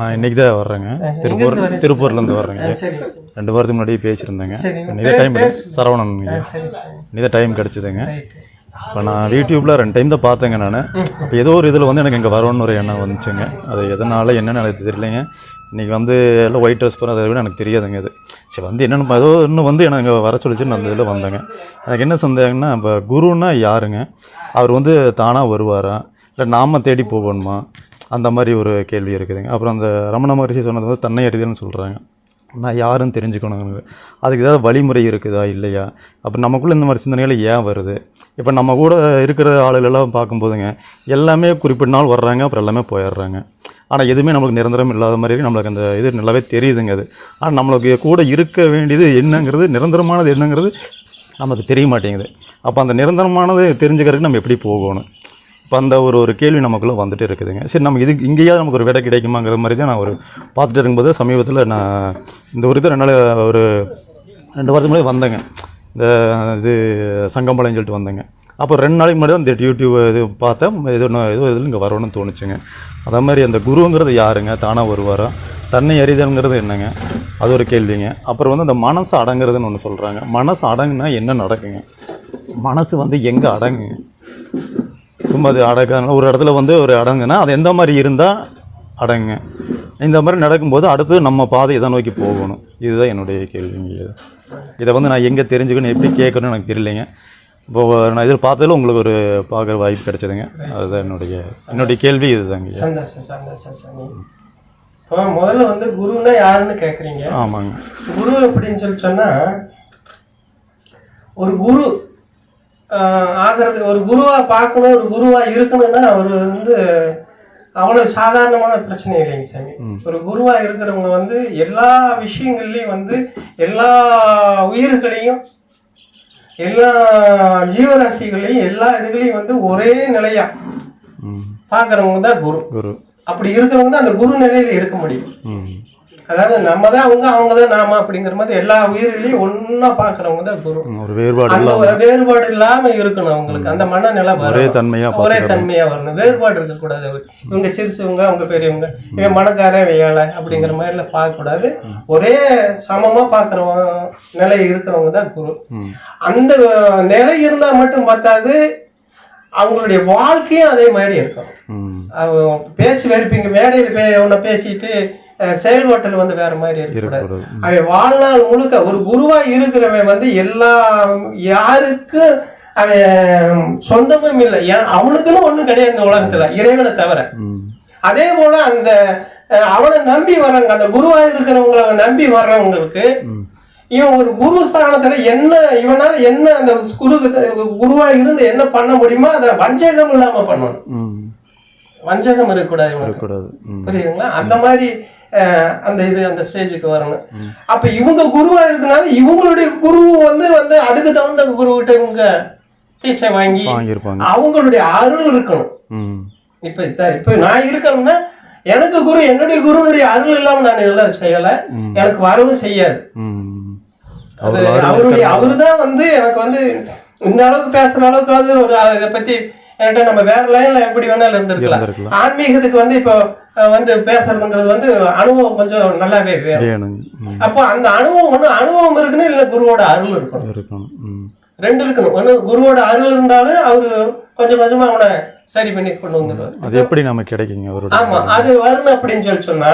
ஆ இன்னைக்கு தான் வர்றேங்க திருப்பூர் திருப்பூர்லேருந்து வர்றேங்க. ரெண்டு வாரத்துக்கு முன்னாடி பேசியிருந்தேங்க. இன்னைக்கு டைம் சரவணன் இன்னைக்கு டைம் கிடச்சிதுங்க. இப்போ நான் யூடியூப்பில் ரெண்டு டைம் தான் பார்த்தேங்க நான். இப்போ ஏதோ ஒரு இதில் வந்து எனக்கு இங்கே வரணும்னு ஒரு எண்ணம் வந்துச்சுங்க. அது எதனால என்னன்னு எனக்கு தெரியலைங்க. இன்றைக்கி வந்து எல்லாம் ஒயிட் ட்ரெஸ் பண்ண அதை விட எனக்கு தெரியாதுங்க இது சரி வந்து என்னென்னு ஏதோ இன்னும் வந்து எனக்கு வர சொல்லிச்சுன்னு அந்த இதில் வந்தேங்க. எனக்கு என்ன சந்தேகம்னா இப்போ குருன்னா யாருங்க? அவர் வந்து தானாக வருவாரா? இல்லை நாம தேடி போகணுமா? அந்த மாதிரி ஒரு கேள்வி இருக்குதுங்க. அப்புறம் அந்த ரமண மகரிஷி சொன்னது வந்து தன்னை அறிதல்னு சொல்கிறாங்க நான் யாருன்னு தெரிஞ்சுக்கணுங்க அதுக்கு ஏதாவது வழிமுறை இருக்குதா இல்லையா? அப்போ நமக்குள்ளே இந்த மாதிரி சிந்தனைகள் ஏன் வருது? இப்போ நம்ம கூட இருக்கிற ஆளுகளெல்லாம் பார்க்கும்போதுங்க எல்லாமே குறிப்பிட்ட நாள் வர்றாங்க அப்புறம் எல்லாமே போயிடுறாங்க. ஆனால் எதுவுமே நம்மளுக்கு நிரந்தரம் இல்லாத மாதிரி நம்மளுக்கு அந்த இது நல்லாவே தெரியுதுங்க அது. ஆனால் நம்மளுக்கு கூட இருக்க வேண்டியது என்னங்கிறது நிரந்தரமானது என்னங்கிறது நமக்கு தெரிய மாட்டேங்குது. அப்போ அந்த நிரந்தரமானது தெரிஞ்சுக்கிறதுக்கு நம்ம எப்படி போகணும்? இப்போ அந்த ஒரு ஒரு கேள்வி நமக்குள்ளே வந்துட்டு இருக்குதுங்க. சரி நம்ம இது இங்கேயாவது நமக்கு ஒரு விடை கிடைக்குமாங்கிற மாதிரி தான் நான் ஒரு பார்த்துட்டு இருக்கும்போது சமீபத்தில் நான் இந்த ஒரு இது ரெண்டு நாள் ஒரு ரெண்டு வாரத்துக்கு முன்னாடி வந்தேங்க. இந்த இது சங்கம்பாளையம் சொல்லிட்டு வந்தேங்க. அப்போ ரெண்டு நாளைக்கு முன்னாடி தான் இந்த யூடியூப் இது பார்த்தேன். இது ஒன்று ஏதோ இதில் இங்கே வரணும்னு தோணுச்சுங்க. அதே மாதிரி அந்த குருங்கிறது யாருங்க? தானாக வருவாரா தன்னை அறிதல்ங்கிறது என்னங்க? அது ஒரு கேள்விங்க. அப்புறம் வந்து அந்த மனசு அடங்குறதுன்னு ஒன்று சொல்கிறாங்க மனசு அடங்குனா என்ன நடக்குங்க? மனசு வந்து எங்கே அடங்குங்க? சும்மா அது அடக்க ஒரு இடத்துல வந்து ஒரு அடங்குனா அது எந்த மாதிரி இருந்தால் அடங்குங்க இந்த மாதிரி நடக்கும்போது அடுத்து நம்ம பாதை இதை நோக்கி போகணும். இதுதான் என்னுடைய கேள்விங்க. இதை வந்து நான் எங்கே தெரிஞ்சுக்கணும் எப்படி கேட்கணும்னு எனக்கு தெரியலைங்க. இப்போ நான் இதில் பார்த்ததில் உங்களுக்கு ஒரு பார்க்குற வாய்ப்பு கிடைச்சதுங்க. அதுதான் என்னுடைய என்னுடைய கேள்வி இதுதாங்க. சந்தோஷம் சந்தோஷம் சாமி இப்போ முதல்ல வந்து குருன்னா யாருன்னு கேட்குறீங்க ஆமாங்க. குரு அப்படின்னு சொல்லி சொன்னா ஒரு குரு ஆகிறது ஒரு குருவா பார்க்கணும் ஒரு குருவா இருக்கணும்னா அவர் வந்து அவ்வளவு சாதாரணமான பிரச்சனை இல்லைங்க சாமி. ஒரு குருவா இருக்கிறவங்க வந்து எல்லா விஷயங்கள்லையும் வந்து எல்லா உயிர்களையும் எல்லா ஜீவராசிகளையும் எல்லா இதுகளையும் வந்து ஒரே நிலையா ம். பார்க்கறவங்க தான் குரு. குரு. அப்படி இருக்கிறவங்க தான் அந்த குரு நிலையில இருக்க முடியும். அதாவது நம்ம தான் அவங்க அவங்க தான் நாம அப்படிங்கிற மாதிரி எல்லா உயிர்களையும் ஒண்ணா பாக்குறவங்க தான் குரு. ஒரு வேறுபாடு அந்த ஒரு வேறுபாடு இல்லாம இருக்கணும் அவங்களுக்கு. அந்த மனநிலை ஒரே தன்மையாக ஒரே தன்மையா வரணும். வேறுபாடு இருக்கக்கூடாது. இவங்க சிறுசுவங்க அவங்க பெரியவங்க இவன் மணக்காரன் இவன் ஏழை அப்படிங்கிற மாதிரி எல்லாம் பார்க்க கூடாது ஒரே சமமா பாக்குறவங்க நிலை இருக்கிறவங்க தான் குரு. அந்த நிலை இருந்தா மட்டும் பத்தாது அவங்களுடைய வாழ்க்கையும் அதே மாதிரி இருக்கும். பேச்சு வெறுப்பீங்க. மேடையில் பே ஒன்று பேசிட்டு செயல்பாட்டில் வந்து வேற மாதிரி இருக்கக்கூடாது. அவன் வாழ்நாள் முழுக்க ஒரு குருவா இருக்கிறவன் வந்து எல்லா யாருக்கு அவன் சொந்தமும் இல்லை. அவனுக்குன்னு ஒண்ணும் கிடையாது இந்த உலகத்துல. இறைவனை தவிர. அதே போல அந்த அவனை நம்பி வர்றவங்க அந்த குருவா இருக்கிறவங்களை நம்பி வர்றவங்களுக்கு இவன் ஒரு குரு ஸ்தானத்துல என்ன இவனால என்ன அந்த குரு குருவா இருந்து என்ன பண்ண முடியுமோ அதை வஞ்சகம் இல்லாம பண்ணணும். வஞ்சகம் இருக்கக்கூடாது இருக்கக்கூடாது. புரியுதுங்களா? அந்த மாதிரி அந்த இது அந்த ஸ்டேஜுக்கு வரணும். அப்ப இவங்க குருவா இருக்கனால இவங்களுடைய குரு வந்து வந்து அதுக்கு தகுந்த குருகிட்ட இவங்க தீட்சை வாங்கி அவங்களுடைய அருள் இருக்கணும். இப்ப இப்ப நான் இருக்கிறேன்னா எனக்கு குரு என்னுடைய குருனுடைய அருள் இல்லாம நான் இதெல்லாம் செய்யல. எனக்கு வரவும் செய்யாது. அவருடைய அவருதான் வந்து எனக்கு வந்து இந்த அளவுக்கு பேசுற அளவுக்கு அது ஒரு இதை பத்தி என்கிட்ட நம்ம வேற லைன்ல எப்படி வேணாலும் இருந்திருக்கலாம். ஆன்மீகத்துக்கு வந்து இப்போ வந்து பேசுறதுங்கிறது வந்து அனுபவம் கொஞ்சம் நல்லாவே வேணும். அப்போ அந்த அனுபவம் ஒண்ணு அனுபவம் இருக்குன்னு இல்ல குருவோட அருள் இருக்கணும். ரெண்டு இருக்கணும். ஒண்ணு குருவோட அருள் இருந்தாலும் அவரு கொஞ்சம் கொஞ்சமா அவனை சரி பண்ணி கொண்டு வந்துடுவார். அது எப்படி நமக்கு கிடைக்குங்க அவரோட ஆமா அது வரணும் அப்படின்னு சொல்லி சொன்னா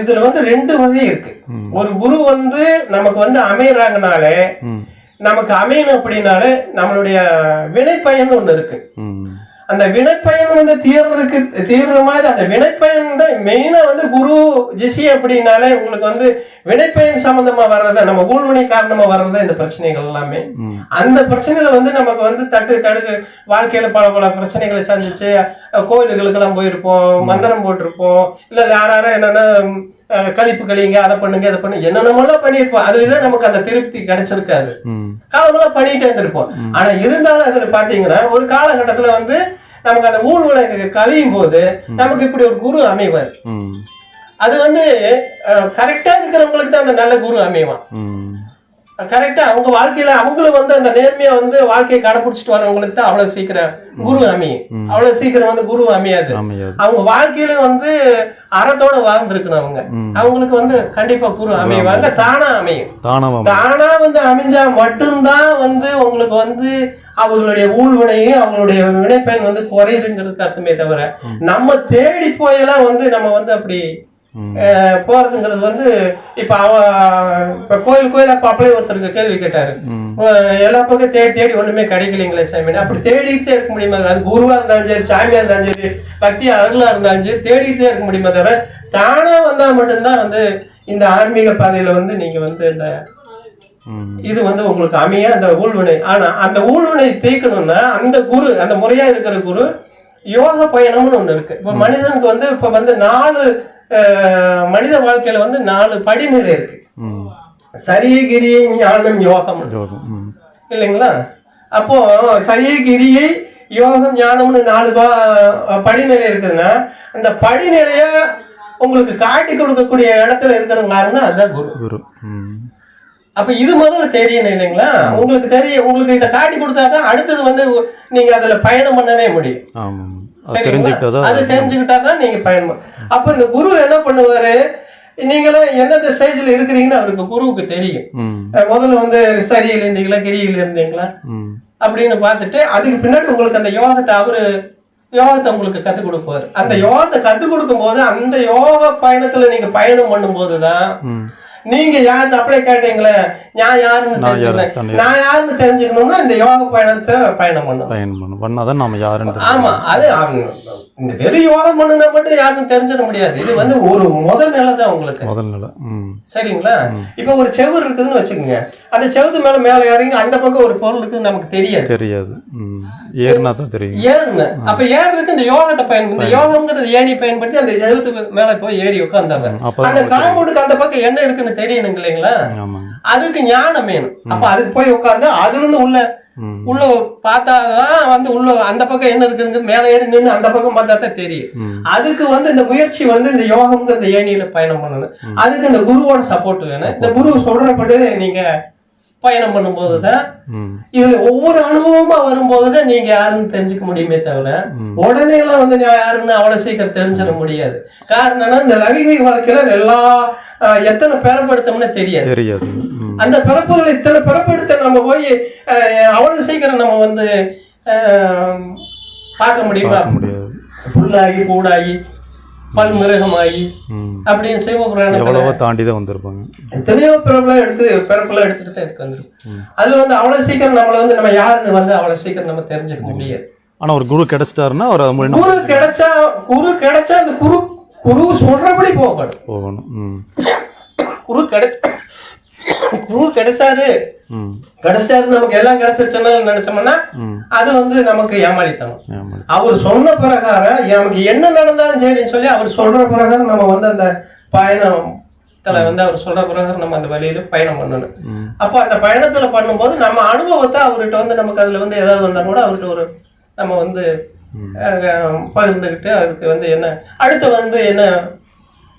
இதுல வந்து ரெண்டு வகை இருக்கு. ஒரு குரு வந்து நமக்கு வந்து அமையறாங்கனாலே நமக்கு அமையணும் அப்படின்னாலே நம்மளுடைய வினைப்பயன் ஒண்ணு இருக்கு. அந்த வினைப்பயன் வந்து தீர்றதுக்கு தீர்ற மாதிரி அந்த வினைப்பயன் தான் மெயினா வந்து குரு ஜிசி அப்படின்னாலே உங்களுக்கு வந்து வினைப்பயன் சம்பந்தமா வர்றதா நம்ம ஊழ்வினை காரணமா வர்றதா இந்த பிரச்சனைகள் எல்லாமே. அந்த பிரச்சனையில வந்து நமக்கு வந்து தட்டு தடுக்கு வாழ்க்கையில பல பல பிரச்சனைகளை சந்திச்சு கோயிலுகளுக்கெல்லாம் போயிருப்போம் மந்திரம் போட்டிருப்போம் இல்ல யாராரோ என்னன்னா கழிப்பு கழிங்க அதை பண்ணுங்க அதை பண்ணுங்க. என்னென்னமெல்லாம் பண்ணியிருப்போம். அதுல நமக்கு அந்த திருப்தி கிடைச்சிருக்காது. காலமெல்லாம் பண்ணிட்டே இருந்திருப்போம். ஆனா இருந்தாலும் அதுல பாத்தீங்கன்னா ஒரு காலகட்டத்துல வந்து நமக்கு அந்த ஊழ்வினை கழியும் போது நமக்கு இப்படி ஒரு குரு அமைவார். அது வந்து கரெக்டா இருக்கிறவங்களுக்கு தான் அந்த நல்ல குரு அமைவான். கரெக்டா அவங்க வாழ்க்கையில அவங்களும் வந்து அந்த நேர்மையா வந்து வாழ்க்கையை கடைபிடிச்சிட்டு வரவங்களுக்கு தான் அவ்வளவு சீக்கிரம் குரு அமையும். அவ்வளவு சீக்கிரம் வந்து குரு அமையாது. அவங்க வாழ்க்கையில வந்து அறத்தோட வாழ்ந்திருக்கணும் அவங்க. அவங்களுக்கு வந்து கண்டிப்பா குரு அமைவாங்க தானா அமையும். தானா வந்து அமைஞ்சா மட்டும்தான் வந்து உங்களுக்கு வந்து அவங்களுடைய ஊழ்வினையும் அவங்களுடைய வினைப்பயன் வந்து குறையுதுங்கிறதுக்கு அர்த்தமே தவிர நம்ம தேடி போயெல்லாம் வந்து நம்ம வந்து அப்படி போறதுங்கிறது வந்து இப்ப அவ இப்ப கோயில் கோயிலா பாப்பளே ஒருத்தருக்கு கேள்வி கேட்டாரு. எல்லா பக்கம் தேடி தேடி ஒண்ணுமே கிடைக்கலைங்களே சாமி. அப்படி தேடிக்கிட்டே இருக்க முடியுமா? அது குருவா இருந்தாலும் சரி சாமியா இருந்தாலும் சரி பக்தி அருளா இருந்தாலும் சரி தேடிக்கிட்டே இருக்க முடியுமா தவிர தானா வந்தா மட்டும்தான் வந்து இந்த ஆன்மீக பாதையில வந்து நீங்க வந்து இந்த. இது வந்து உங்களுக்கு அமைய அந்த ஊழ்வினை. ஆனா அந்த ஊழ்வினை தீர்க்கணும்னா அந்த குரு அந்த முறையா இருக்கிற குரு யோக பயணம்னு ஒண்ணு இருக்கு. இப்ப மனிதனுக்கு வந்து இப்ப வந்து நாலு மனித வாழ்க்கையில வந்து நாலு படிநிலை இருக்கு. ம். சரியகிரி ஞானம் யோகம். இல்லைங்களா? அப்போ சரியகிரியை யோகம் ஞானம்னு நாலு பா- படிநிலை இருக்குதுன்னா அந்த படிநிலைய உங்களுக்கு காட்டி கொடுக்கக்கூடிய இடத்துல இருக்கிறவங்க யாருன்னா அதுதான் குரு. குரு. அப்ப இது முதல்ல தெரியணும் இல்லைங்களா? உங்களுக்கு தெரிய உங்களுக்கு இதை காட்டி கொடுத்தாதான் அடுத்தது வந்து நீங்க அதுல பயணம் பண்ணவே முடியும். அது தெரிஞ்சுக்கிட்டா தான் நீங்க பயணம் பண்ண- அப்ப இந்த குரு என்ன பண்ணுவாரு? நீங்களும் எந்தெந்த ஸ்டேஜ்ல இருக்கிறீங்கன்னு அவருக்கு குருவுக்கு தெரியும். முதல்ல வந்து சரியில் இருந்தீங்களா கிரியில் இருந்தீங்களா. அப்படின்னு பார்த்துட்டு அதுக்கு பின்னாடி உங்களுக்கு அந்த யோகத்தை அவரு யோகத்தை உங்களுக்கு கத்துக் கொடுப்பாரு. அந்த யோகத்தை கத்துக் கொடுக்கும் போது அந்த யோக பயணத்துல நீங்க பயணம் பண்ணும்போது தான் ம். நீங்க யாருன்னு அப்ளை கேட்டீங்களே? நான் யாருன்னு? தெரிஞ்சுக்கணும் நான் யாருன்னு தெரிஞ்சுக்கணும்னா இந்த யோக பயணத்தை பயணம் பண்ணணும். பயணம் பண்ணும் பண்ணாதான் நாம யாருன்னு. ஆமா அது இந்த வெறும் யோகம் பண்ணுனா மட்டும் யாருன்னு தெரிஞ்சிட முடியாது. இது வந்து ஒரு முதல் நிலை தான் உங்களுக்கு. முதல் நிலை. சரிங்களா? இப்ப ஒரு செவுரு இருக்குதுன்னு வச்சுக்கோங்க. அந்த செவுத்து மேல மேல இறங்கி அந்த பக்கம் ஒரு பொருள் இருக்குன்னு நமக்கு தெரியாது. தெரியாது. ஏறினா தான் தெரியும். ஏறுன. அப்ப ஏறுறதுக்கு இந்த யோகத்தை பயன் இந்த யோகம்ங்கிறது ஏணி பயன்படுத்தி அந்த எழுத்து மேல போய் ஏறி உட்காந்துடுறேன் அந்த காம்பவுண்டுக்கு அந்த பக்கம் என்ன இருக்குன்னு தெரியணுங்க இல்லைங்களா? அதுக்கு ஞானம் வேணும். அப்ப அதுக்கு போய் உட்காந்து அதுல இருந்து உள்ள. உள்ள பார்த்தாதான் வந்து உள்ள அந்த பக்கம் என்ன இருக்குதுங்க மேல ஏறி நின்று அந்த பக்கம் பார்த்தா தான் தெரியும். அதுக்கு வந்து இந்த முயற்சி வந்து இந்த யோகம்ங்கிற ஏணியில பயணம் பண்ணணும். அதுக்கு இந்த குருவோட சப்போர்ட் வேணும். இந்த குரு சொல்றபடி நீங்க பயணம் பண்ணும்போது தான் ம். இதுல ஒவ்வொரு அனுபவமா வரும்போது தான் நீங்க யாருன்னு தெரிஞ்சுக்க முடியுமே தவிர உடனே எல்லாம் வந்து நான் யாருன்னு அவ்வளவு சீக்கிரம் தெரிஞ்சிட முடியாது. காரணம் என்னன்னா இந்த லவிகை வாழ்க்கையில எல்லா எத்தனை பெறப்படுத்தோம்னு தெரியாது. தெரியாது. அந்த பிறப்புகளை இத்தனை பிறப்படுத்த நம்ம போய் அவ்வளவு சீக்கிரம் நம்ம வந்து பார்க்க முடியுமா? புல்லாகி பூடாகி பல்மிருகமாகி அப்படின்னு சிவபுராணத்துல எவ்வளவோ தாண்டி தான் வந்திருப்பாங்க. எத்தனையோ பிறப்புலாம் எடுத்து பிறப்புலாம் எடுத்துட்டு தான் இதுக்கு வந்துடும் அதுல வந்து அவ்வளவு சீக்கிரம் நம்மள வந்து நம்ம யாருன்னு வந்து அவ்வளவு சீக்கிரம் நம்ம தெரிஞ்சுக்க முடியாது. ஆனா ஒரு குரு கிடைச்சிட்டாருன்னா மூலியமா குரு கிடைச்சா குரு கிடைச்சா அந்த குரு குரு சொல்றபடி போகணும். போகணும். குரு கிடை குரு கிடைச்சாரு. கிடைச்சிட்டாரு நமக்கு எல்லாம் கிடைச்சிருச்சுன்னு நினைச்சோம்னா அது வந்து நமக்கு ஏமாளித்தனம் அவர் சொன்ன பிரகாரம் நமக்கு என்ன நடந்தாலும் சரின்னு சொல்லி அவர் சொல்ற பிரகாரம் நம்ம வந்து அந்த பயணத்துல வந்து அவர் சொல்ற பிரகாரம் நம்ம அந்த வழியில பயணம் பண்ணணும். அப்போ அந்த பயணத்துல பண்ணும்போது நம்ம அனுபவத்தை அவர்கிட்ட வந்து நமக்கு அதுல வந்து ஏதாவது வந்தா கூட அவர்கிட்ட ஒரு நம்ம வந்து பகிர்ந்துக்கிட்டு அதுக்கு வந்து என்ன அடுத்து வந்து என்ன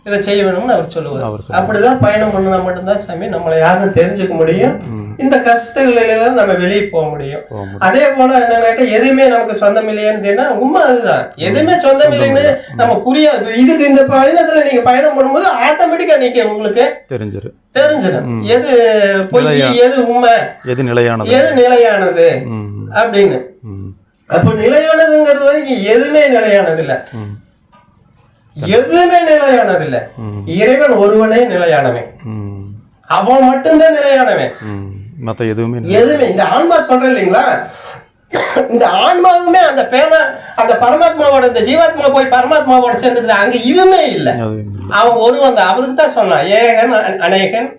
இதை செய்ய வேணும்னு அவர் சொல்லுவார். அப்படிதான் பயணம் பண்ணினா மட்டும்தான் சாமி நம்மளை யாருன்னு தெரிஞ்சுக்க முடியும். இந்த கஷ்டங்களில நம்ம வெளியே போக முடியும். அதே போல என்னன்னாக்கா எதுவுமே நமக்கு சொந்தம் இல்லையான்னு உண்மை அதுதான். எதுவுமே சொந்தம் இல்லைன்னு நம்ம புரியாது. இதுக்கு இந்த பயணத்துல நீங்க பயணம் பண்ணும்போது ஆட்டோமேட்டிக்கா நீங்க உங்களுக்கு. தெரிஞ்சிரு தெரிஞ்சிடும். எது பொய் எது உண்மை? எது நிலையானது? எது நிலையானது? அப்படின்னு. அப்ப நிலையானதுங்கிறது வந்து எதுவுமே நிலையானது இல்ல. எதுவுமே நிலையானது இல்ல. இறைவன் ஒருவனே நிலையானவன். அவன் மட்டும்தான் நிலையானவன். எதுவுமே. எதுவுமே இந்த ஆன்மா சொல்றேன் இல்லைங்களா? இந்த ஆன்மாவுமே அந்த பேன அந்த பரமாத்மாவோட இந்த ஜீவாத்மா போய் பரமாத்மாவோட சேர்ந்துக்குது. அங்க இதுவுமே இல்ல. அது. அவன் ஒருவன் தான். அதுக்கு தான் சொன்னான். ஏகன் அநேகன்.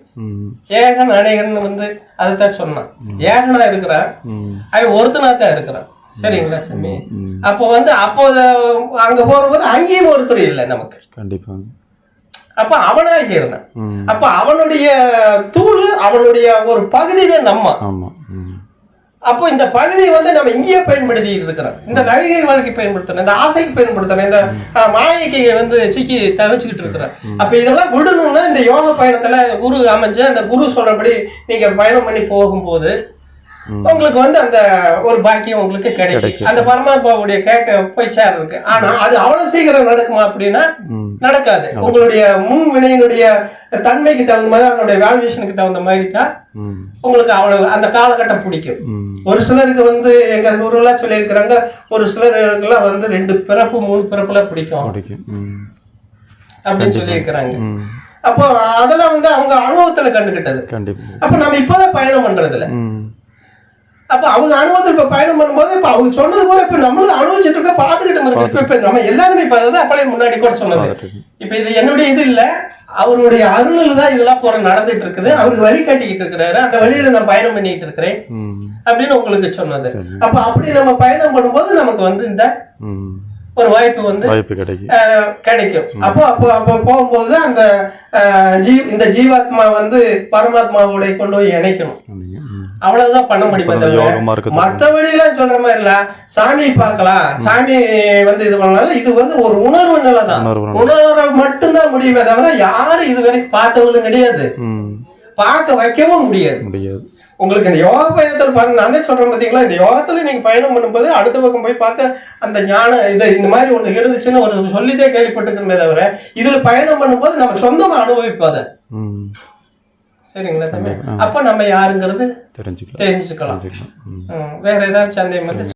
ஏகன் அநேகன் வந்து அதுதான் சொன்னான். ஏகனா இருக்கிறான். அவன் ஒருத்தனா தான் இருக்கிறான். சரிங்களா சாமி? அப்போ வந்து அப்போ அங்க போகும்போது அங்கேயும் ஒருத்தர் இல்லை நமக்கு. கண்டிப்பாங்க. அப்ப அவனாகி இருந்தான். ம். அப்ப அவனுடைய தூள் அவனுடைய ஒரு பகுதி தான் நம்ம. அப்போ இந்த பகுதியை வந்து நம்ம இங்கேயே பயன்படுத்திட்டு இருக்கிறோம். இந்த நகைகை வாழ்க்கை பயன்படுத்தணும் இந்த ஆசைக்கு பயன்படுத்தணும் இந்த மாயைக்கு வந்து சிக்கி தவிச்சுக்கிட்டு இருக்கிறோம். அப்ப இதெல்லாம் விடணும்னா இந்த யோக பயணத்துல குரு அமைஞ்சு அந்த குரு சொல்றபடி நீங்க பயணம் பண்ணி போகும்போது உங்களுக்கு வந்து அந்த ஒரு பாக்கியம் உங்களுக்கு கிடைக்கும். அந்த பரமாத்மாவுடைய கேட்க போய் சேர்றதுக்கு. ஆனா அது அவ்வளவு சீக்கிரம் நடக்குமா அப்படின்னா நடக்காது. உங்களுடைய முன் வினையினுடைய தன்மைக்கு தகுந்த மாதிரி அதனுடைய வேல்யூஷனுக்கு தகுந்த மாதிரி தான் உங்களுக்கு அவ்வளவு அந்த காலகட்டம் பிடிக்கும். ஒரு சிலருக்கு வந்து எங்க ஊர்லாம் சொல்லியிருக்கிறாங்க ஒரு சிலருக்குலாம் வந்து ரெண்டு பிறப்பு மூணு பிறப்புல பிடிக்கும். அப்படின்னு சொல்லியிருக்கிறாங்க. அப்போ அதெல்லாம் வந்து அவங்க அனுபவத்துல கண்டுகிட்டது அப்ப நம்ம இப்பதான் பயணம் பண்றதுல அப்ப அவங்க அனுபவத்தில் இப்ப பயணம் பண்ணும்போது இப்ப அவங்க சொன்னது போல இப்ப நம்மளும் அனுபவிச்சுட்டு இருக்க பாத்துக்கிட்டு இருக்கு இப்ப நம்ம எல்லாருமே இப்ப அதான் அப்பளே முன்னாடி கூட சொன்னது. இப்ப இது என்னுடைய இது இல்ல அவருடைய அருளில் தான் இதெல்லாம் போற நடந்துட்டு இருக்குது. அவருக்கு வழி காட்டிக்கிட்டு இருக்கிறாரு. அந்த வழியில நான் பயணம் பண்ணிட்டு இருக்கிறேன் அப்படின்னு உங்களுக்கு சொன்னது. அப்ப அப்படி நம்ம பயணம் பண்ணும்போது நமக்கு வந்து இந்த ஒரு வாய்ப்பு வந்து வாய்ப்பு கிடைக்கும். கிடைக்கும். அப்போ அப்போ அப்போ போகும்போது அந்த ஜீ இந்த ஜீவாத்மா வந்து பரமாத்மாவோட கொண்டு போய் இணைக்கணும். அவ்வளவுதான் பண்ண முடியுமே மத்தபடி எல்லாம் சொல்ற மாதிரி இல்ல. சாமி பார்க்கலாம். சாமி வந்து இது பண்ணலாம் இது வந்து ஒரு உணர்வு நிலை தான். உணர்வு மட்டும்தான் முடியுமே தவிர யாரும் இது வரைக்கும் பார்த்தவங்களும் கிடையாது. பார்க்க வைக்கவும் முடியாது. முடியாது. உங்களுக்கு இந்த யோகா பயணத்தில் பாருங்க நான் தான் சொல்றேன் பாத்தீங்களா? இந்த யோகத்துல நீங்க பயணம் பண்ணும்போது அடுத்த பக்கம் போய் பார்த்து அந்த ஞான இது இந்த மாதிரி ஒண்ணு இருந்துச்சுன்னு ஒரு சொல்லிட்டே கேள்விப்பட்டிருக்கிறோமே தவிர இதுல பயணம் பண்ணும்போது நம்ம சொந்தமா அனுபவிப்போம் அதை. சரிங்களா தம்பி? அப்ப நம்ம யாருங்கிறது தெரிஞ்சுக்கலாம். தெரிஞ்சுக்கலாம். வேற ஏதாவது சந்தேகம்